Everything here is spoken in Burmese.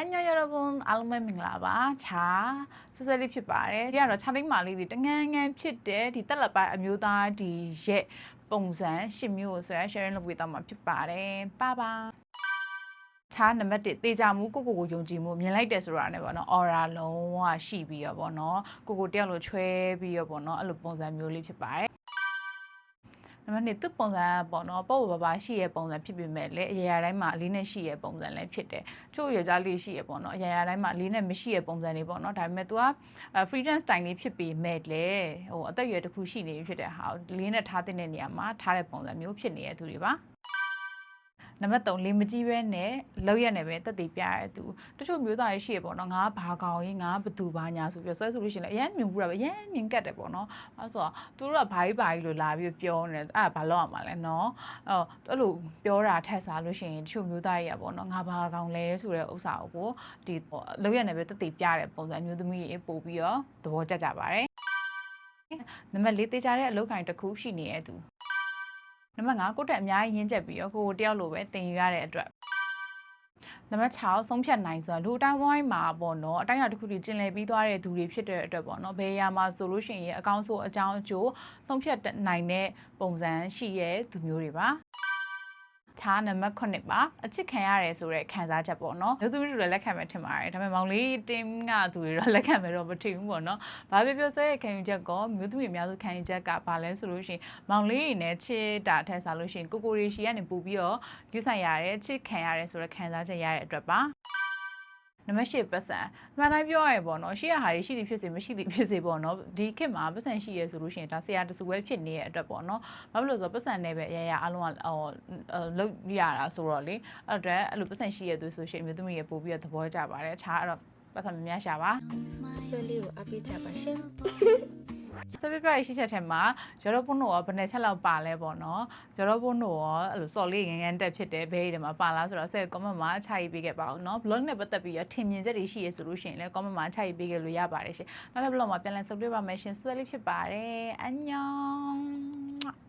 အညရရဘွန်အားလုံးပဲမင်္ဂလာပါချာဆွဆွလေးဖြစ်ပါတယ်ဒီကတော့ခြာလိမ့်မာလေးတွေတငန်းငန်းဖြစ်တဲ့ဒီတက်လက်ပိုင်းအမျိုးသားဒီရဲ့ပုံစံရှစ်မျိုးကိုဆိုရ sharing လုပ်ပေးတော့မှာဖြစ်ပါတယ်ပါပါချာနံပါတ်1တေချာမှုကိုကိုကိုယုံကြည်မှုမြင်လိုက်တယ်ဆိုတာနဲ့ပေါ့နော် aura လုံးဝရှိပြီးတော့ပေါ့နော်ကိုကိုတယောက်လိုချွဲပြီးတော့ပေါ့နော်အဲ့လိုပုံစံမျိုးလေးဖြစ်ပါတယ် နံပါတ်2သူ့ပုံစံကပေါ့နော်ပေါ့ပေါ့ပါပါရှိရဲ့ပုံစံဖြစ်ပေမဲ့လည်းအရာရာတိုင်းမှာအလေးနဲ့ရှိရဲ့ပုံစံလည်းဖြစ်တယ်ချို့ရကြလေးရှိရဲ့ပေါ့နော်အရာရာတိုင်းမှာအလေးနဲ့မရှိရဲ့ပုံစံတွေပေါ့နော်ဒါပေမဲ့ तू က freedom style လေးဖြစ်ပေမဲ့လည်းဟိုအသက်အရွယ်တစ်ခုရှိနေပြီဖြစ်တဲ့ဟာကိုလေးနဲ့ထားတဲ့နေရာမှာထားတဲ့ပုံစံမျိုးဖြစ်နေတဲ့သူတွေပါ နံပါတ်3လေးမကြီးပဲနဲ့လောက်ရက်နဲ့ပဲတက်တည်ပြရတဲ့သူတချို့မျိုးသားတွေရှိရပေါ့နော်ငါကဘာကောင်ကြီးငါကဘသူဘာညာဆိုပြီးတော့ဆွဲဆိုလို့ရှိရင်လည်းအရင်မြင်ဘူးတာပဲအရင်မြင်ကတ်တယ်ပေါ့နော်အဲဆိုတော့သူတို့ကဘာကြီးဘာကြီးလို့လာပြီးပြောနေတယ်အဲ့ဒါဘာလို့ရမှာလဲနော်အဲ့အဲ့လိုပြောတာထက်စားလို့ရှိရင်တချို့မျိုးသားတွေကပေါ့နော်ငါဘာကောင်လဲဆိုတဲ့ဥစ္စာကိုဒီလောက်ရက်နဲ့ပဲတက်တည်ပြတဲ့ပုံစံမျိုးသမီးတွေပို့ပြီးတော့သဘောကျကြပါတယ်နံပါတ်၄တေချာတဲ့အလုပ်ကိုင်တစ်ခုရှိနေတဲ့သူ နံပါတ်5ကိုယ့်တက်အများကြီးရင်းချက်ပြီးတော့ကိုကိုတယောက်လိုပဲတင်ယူရတဲ့အတွက်နံပါတ်6ဆုံးဖြတ်နိုင်ဆိုတာလူအတိုင်းဝိုင်းမှာပေါ့နော်အတိုင်းအတာတစ်ခုတည်းကျင်လည်ပြီးသွားတဲ့သူတွေဖြစ်တဲ့အတွက်ပေါ့နော်ဘယ်ရာမှာဆိုလို့ရှိရင်အကောင့်ဆိုအကြောင်းအကျိုးဆုံးဖြတ်နိုင်တဲ့ပုံစံရှိရဲ့သူမျိုးတွေပါ ချားနံပါတ်9ပါအချစ်ခံရတယ်ဆိုတဲ့ခံစားချက်ပေါ့နော်လူသူတွေလည်းလက်ခံမယ်ထင်ပါတယ်ဒါပေမဲ့မောင်လေးတင်းကသူတွေတော့လက်ခံမယ်တော့မထင်ဘူးပေါ့နော်ဘာပြောပြောဆဲရဲ့ခံယူချက်ကမြို့သူတွေအများစုခံယူချက်ကဘာလဲဆိုလို့ရှိရင်မောင်လေးတွေနဲ့ချစ်တာထက်စားလို့ရှိရင်ကိုကိုရီရှီကနေပူပြီးတော့ယူဆိုင်ရတယ်ချစ်ခံရတယ်ဆိုတဲ့ခံစားချက်ရတဲ့အတွက်ပါ နံပါတ်၈ပတ်စံမှန်တိုင်းပြောရရင်ပေါ့နော်ရှိရဟာတွေရှိသည်ဖြစ်စေမရှိသည်ဖြစ်စေပေါ့နော်ဒီခေတ်မှာပတ်စံရှိရဲဆိုလို့ရှိရင်ဒါဆရာတစုပဲဖြစ်နေတဲ့အတွက်ပေါ့နော်ဘာဖြစ်လို့လဲဆိုတော့ပတ်စံနဲ့ပဲအရာရာအလုံးကဟိုလုတ်ရတာဆိုတော့လေအဲ့တော့အဲ့လိုပတ်စံရှိရသူဆိုရှင်မျိုးသမီးရပို့ပြီးတော့သဘောကျပါတယ်အခြားအဲ့တော့ပတ်စံများများရှာပါဆွဆွလေးကိုအပိချပါရှင် စပပြရရှိချက်ထဲမှာဂျော်ဒိုပွန်းတို့ရောဘယ်နှစ်ချက်လောက်ပါလဲပေါ့နော်ဂျော်ဒိုပွန်းတို့ရောအဲ့လိုစော်လေးငယ်ငယ်တက်ဖြစ်တယ်ဘဲရီတွေမှာပါလားဆိုတော့ဆက် comment မှာခြာရေးပေးခဲ့ပါဦးနော် blog နဲ့ပတ်သက်ပြီးရထင်မြင်ချက်တွေရှိရဆိုလို့ရှိရင်လည်း comment မှာခြာရေးပေးခဲ့လို့ရပါတယ်ရှင်နောက်တစ် blog မှာပြန်လည်ဆုပ်ပြပါမယ်ရှင်ဆွဲလေးဖြစ်ပါတယ်အန်ညောင်